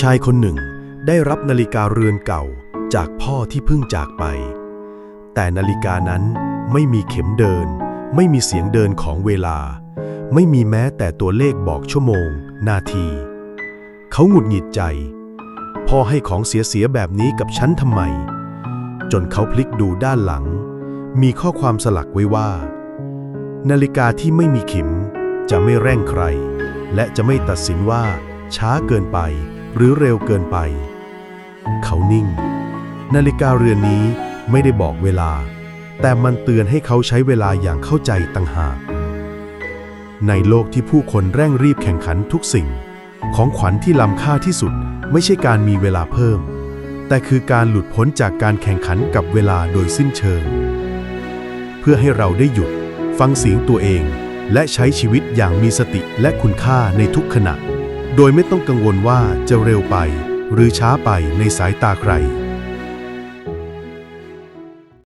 ชายคนหนึ่งได้รับนาฬิกาเรือนเก่าจากพ่อที่เพิ่งจากไป แต่นาฬิกานั้นไม่มีเข็มเดิน ไม่มีเสียงเดินของเวลา ไม่มีแม้แต่ตัวเลขบอกชั่วโมง นาที เขาหงุดหงิดใจ พ่อให้ของเสียๆแบบนี้กับฉันทำไม จนเขาพลิกดูด้านหลัง มีข้อความสลักไว้ว่า นาฬิกาที่ไม่มีเข็ม จะไม่แร่งใคร และจะไม่ตัดสินว่าช้าเกินไป หรือเร็วเกินไป เขานิ่ง นาฬิกาเรือนนี้ไม่ได้บอกเวลา แต่มันเตือนให้เขาใช้เวลาอย่างเข้าใจต่างหาก ในโลกที่ผู้คนเร่งรีบแข่งขันทุกสิ่ง ของขวัญที่ล้ำค่าที่สุดไม่ใช่การมีเวลาเพิ่ม แต่คือการหลุดพ้นจากการแข่งขันกับเวลาโดยสิ้นเชิง เพื่อให้เราได้หยุด ฟังเสียงตัวเอง และใช้ชีวิตอย่างมีสติและคุณค่าในทุกขณะ โดยไม่ต้องกังวลว่าจะเร็วไปหรือช้าไปในสายตาใคร